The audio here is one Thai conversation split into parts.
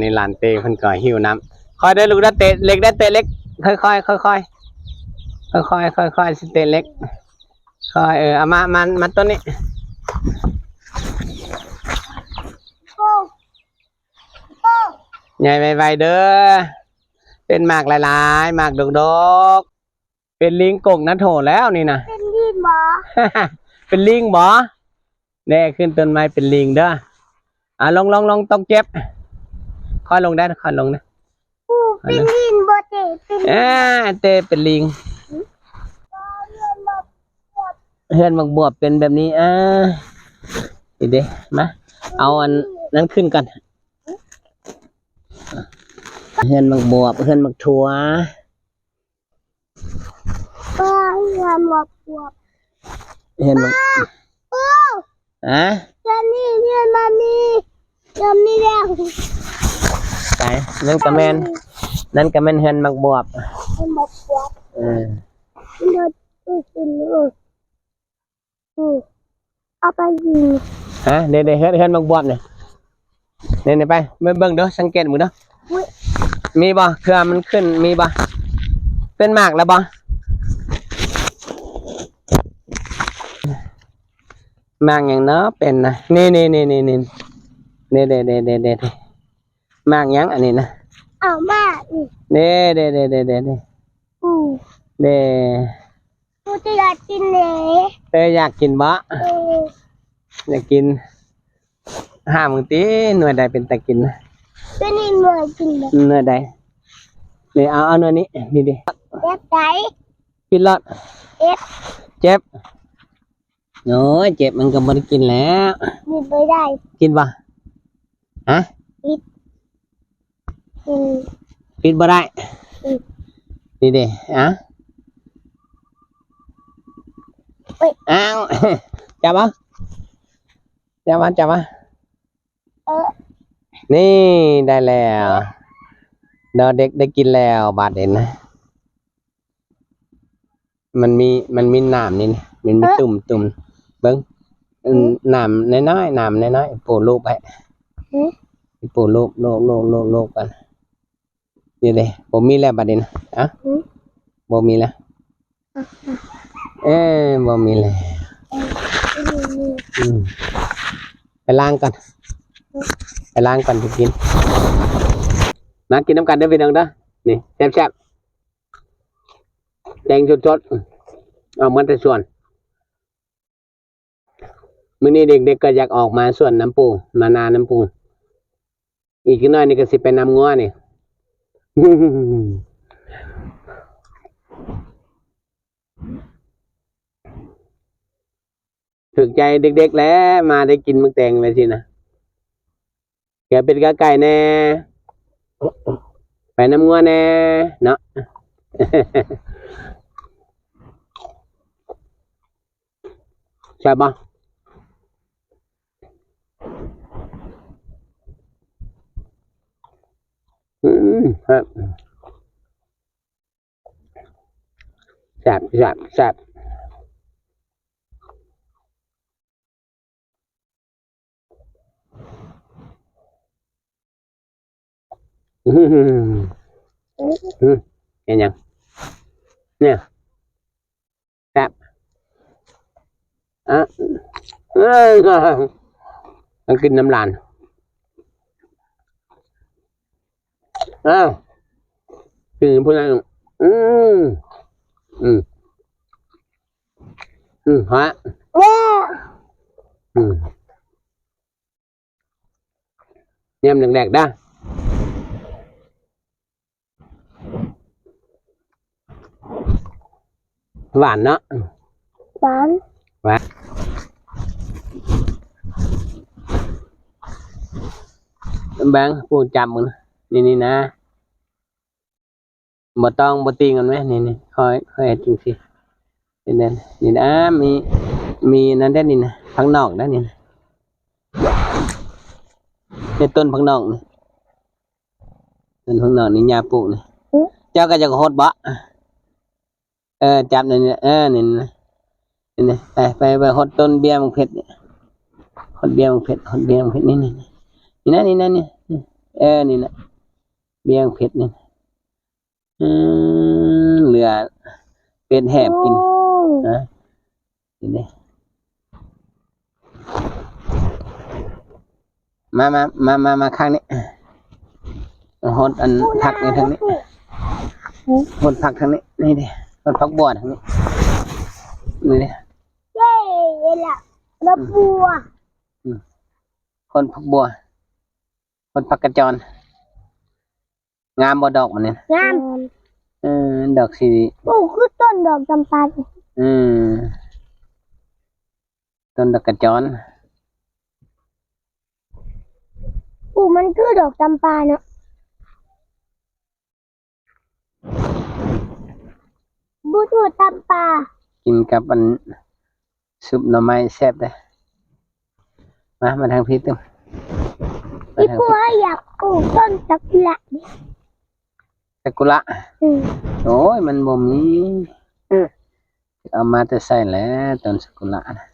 นี่หลานเตเพิ่นก็หิวน้ำคอยได้อลูกได้อเตะเล็กได้อเตะเล็ก ค่อยๆค่อยๆค่อยๆค่อยๆค่อยๆสิเตะเล็กค่อยเออเอามามามาต้นนี้โอ้โอ้ใหญ่ไวๆเด้อเป็นหมากหลายๆหมากดกๆเป็นลิงกงนะโถแล้วนี่นะเป็นดีหมอเป็นลิงบ่แน่ขึ้นต้นไม้เป็นลิงเด้ออะลงลงลงต้องเจ็บ ค่อยลงได้ค่อยลงนะอู้เป็นดีโบเตเป็นอ่าเตเป็นลิงเรียนมาปวดเฮือนบักบวบเป็นแบบนี้อ่าดีเด้มาเอาอันนั้นขึ้นก่อนเฮือนบักบวบเฮือนบักถั่วก็เรียนมาปวดเฮือนบักโอ้อะเรียนนี่เรียนมามีเรียนนี่แล้ว ไปนั่นก็แม่นนั่นก็แม่นเฮือนบักบวบเรียนมาปวดเออเรียนอืออืออือเอาไปยิงฮะเดี๋ยวเดี๋ยวเฮือนเฮือนบักบวบเนี่ยเนี่ยเนี่ยไปเบิ่งเบิ่งเด้อสังเกตมึงเด้ออุ้ยมีบ่เครือมันขึ้นมีบ่เป็นหมากแล้วบ่หมากอย่างเนาะเป็นนะนี่นี่นี่นี่นี่นี่เด้เด้เด้เด้เด้ห มากหยังอันนี้นะเอามาอีกเด้เด้เด้เด้เด้เด้อู้เด้กูจะอยากกินเลยเอ้ยอยากกินบ่เอออยากกินห้ามึงตีหน่วยใดเป็นตะกินนะเป็นนี่เหนื่อยกินเลยหน่วยใดนี่เอาเอาหน่วยนี้นี่ดิเอฟไหนกินรอดเอฟเจ็บโอ้ยเจ็บมันก็บ่ได้กินแล้วมีไปได้ กินบ่ฮะกิน กินบ่ได้อืมนี่เด้อะเอ้ยอ้าวจับมาจับมาจับมาเออนี่ได้แล้วเดอเด็กได้กินแล้วบาดเด่นนะ มันมีมันมีน้ำนี่นะมันมีตุ่มตุ่มเบิ้งอืมน้ำน้อยๆน้ำน้อยๆปูรูปไปหือปูรูปโลกโลกโลกโลกกัน นี่เลยผมมีแล้วบาดเด่นนะอะหือบ่มีแล้วเอ้ยบ่มีแล้วนี่อืมไปล้างก่อนไปล้างก่อนจะกินมากินน้ำกันเด้อพี่น้องเด้อนี่แซ่บๆแดงสดๆเอาเหมือนแต่ส่วนมื้อนี้เด็กๆก็อยากออกมาส่วนน้ำปู มานาน้ำปู อีกน้อยนี่ก็สิไปนำงัวนี่ ถึกใจเด็กๆแล้วมาได้กินมึกแตงเลยสินะแกเป็นกะไก่แน่ ไปน้ำงัวแน่ เนาะใช่ปะอืม ครับแซ่บแซ่บแซ่บอืมอืมเห็นยังเนี่ยแซ่บอะเอ้ยต้องกินน้ำลาน อ้าวกินพูดอะไรอืมอืมอืมฮะแม่อืมเนี่ยมันแดกๆได้หวานเนาะหวานแบงค์ปูจำมึงนะนี่นี่นะ บ่ต้องบ่ตีกันไหมนี่นี่คอยคอยเฮ็ดจังซี่นี่นั่นนี่นะมีมีนั่นได้นี่นะพังนอกได้นี่นะในต้นพังนอกนี่ต้นพังนอกนี่ยาปลูกนี่เจ้าก็จะโหดบ่เออจับนี่ยเออนี่นะนี่นะไปไปไปหดต้นเบี้ยมังเพชรเนี่ยหดเบี้ยมังเพชรหดเบี้ยมังเพชรนี่นี่นี่นะนี่นะนี่เออนี่นะเบี้ยงเพชรนี่อืม เหลือเป็ดแหบกินโอ้นะนี่นี่มามามามามาข้างนี้หดอันผักในทางนี้หดผักทางนี้ นี่ดิหดผักบัวทางนี้ นี่ดิเย้เลยล่ะระบัวคนผักบัว คนผักกระจร งามบ่ดอกมันเนี่ยงามเออดอกสีปลูกคือต้นดอกจำปาอืมต้นดอกกระจรปลูกมันคือดอกจำปาเนาะบูทูจำปากินกับอันซุปหน่อไม้แซ่บเลยมามาทางพี่ตึ้มมาพี่ทางปัวพี่อยากปลูกต้นตะกุละ ซากุระอืมโอ้ยมันบ่มีเอามาแต่ใส่แล้วต้นซากุระนะ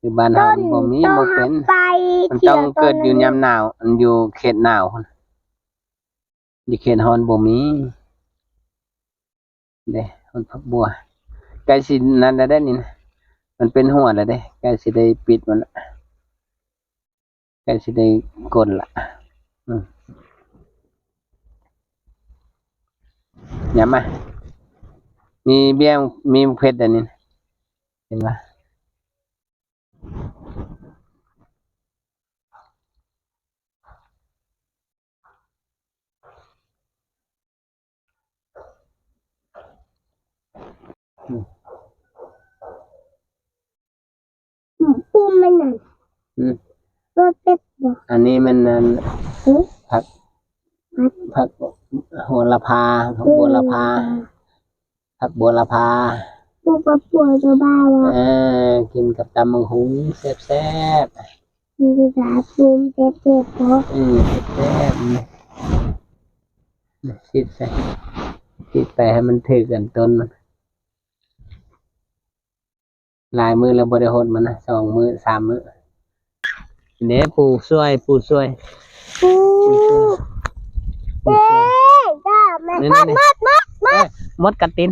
คือบ้านเฮาต้นมันบ่มีต้บ่นเป็น ไปมันต้องเกิดอยู่ยามหนาวอันอยู่เขตหนาวพุ่นอยู่เขตร้อนบ่มีเด้คนผักบัวใกล้สินั่นแล้วได้นี่นะมันเป็นหัวแล้วเด้ใกล้สิได้ปิดมันละใกล้สิได้กดละอืมอ ย่ามา มีเบี้ยมีเพชรอันนี้ เห็นปะปูมันน่ะอืมรถเป็ดบอกอันนี้มันอันผักผัก โหระพาผักบัวละพาผักบัวละพาปูปลาปัวจะบ้าวะเออกินกับตำมังหุงแซ่บแซ่บมีภาษาปูมเจ็บเจ็บเพราะๆอืมแซ่บๆนี่ชิดใส่ชิดไปให้มันถือกันต้นมันหลายมือแล้วบริโภคมันนะสองมือสามมือเด้ปูช่วยปูช่วยปูปูช่วยปูเอ๊ช่วยะจ้าแม่นี่มันี่ดนี่มัดมัดเอ้ยมดกัดติน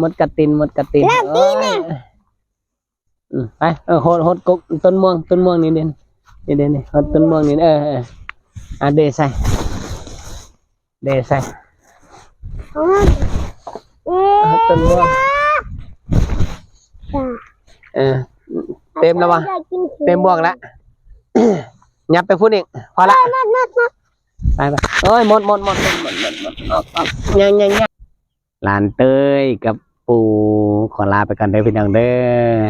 มดกัดตินมดกัดตินแล้วตีนน่ะโอ้ยอืมไปเออโหดโหดกกต้นม่วงต้นม่วงนี่เด่นนี่เด่นนี่โหดต้นม่วงนี่เออเอออะเดใส่เดใส่เอามาเอ๊โหดต้นม่วงะจ้าเออเต็มแล้ววะอยากกินขียวเต็มบวกแล้วยับไปพูดอีกพอละมัดมัดมัด ไปไปเอ้ยหมดหมดหมดหมดหมดหมดหมดออกออกยังยังยังหลานเต้ยกับปู่ขอลาไปกันเด้อพี่น้องเด้อ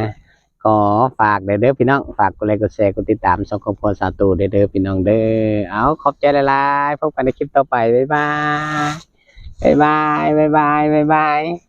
ขอฝากเด้อเด้อพี่น้องฝากกดไลค์กดแชร์กดติดตามช่องครอบครัวสาตูเด้อเด้อพี่น้องเด้อเอาขอบใจหลายๆพบกันในคลิปต่อไปบ๊ายบายบ๊ายบายบ๊ายบายบ๊ายบาย